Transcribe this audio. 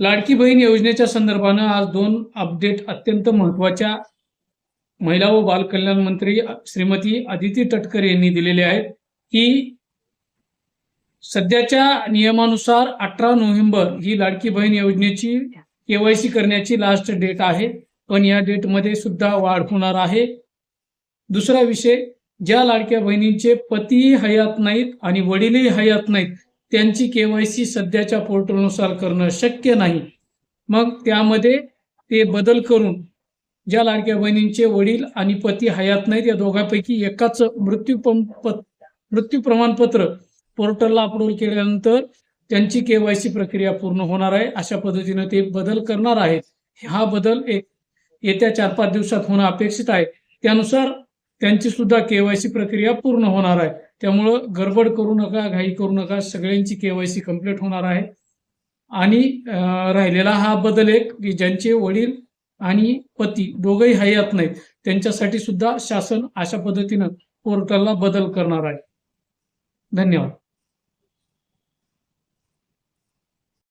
लाडकी बहीण योजनेच्या संदर्भानं आज दोन अपडेट अत्यंत महत्त्वाच्या महिला व बालकल्याण मंत्री श्रीमती आदिती तटकर यांनी दिलेले आहेत की सध्याच्या नियमानुसार अठरा नोव्हेंबर ही लाडकी बहीण योजनेची केवायसी करण्याची लास्ट डेट आहे. पण या डेटमध्ये सुद्धा वाढ होणार आहे. दुसरा विषय ज्या लाडक्या बहिणींचे पतीही हयात नाहीत आणि वडीलही हयात नाहीत त्यांची केवायसी सध्याच्या पोर्टलनुसार करणं शक्य नाही. मग त्यामध्ये ते बदल करून ज्या लाडक्या बहिणींचे वडील आणि पती हयात नाहीत या दोघांपैकी एकाच मृत्यू मृत्यू प्रमाणपत्र पोर्टलला अपलोड केल्यानंतर त्यांची केवायसी प्रक्रिया पूर्ण होणार आहे. अशा पद्धतीनं ते बदल करणार आहेत. हा बदल एक येत्या चार पाच दिवसात होणं अपेक्षित आहे. त्यानुसार त्यांची सुद्धा केवायसी प्रक्रिया पूर्ण होणार आहे. त्यामुळं गडबड करू नका घाई करू नका सगळ्यांची केवायसी कंप्लीट होणार आहे. आणि राहिलेला हा बदल एक की ज्यांचे वडील आणि पती दोघंही हयात नाहीत त्यांच्यासाठी सुद्धा शासन अशा पद्धतीनं पोर्टलला बदल करणार आहे. धन्यवाद.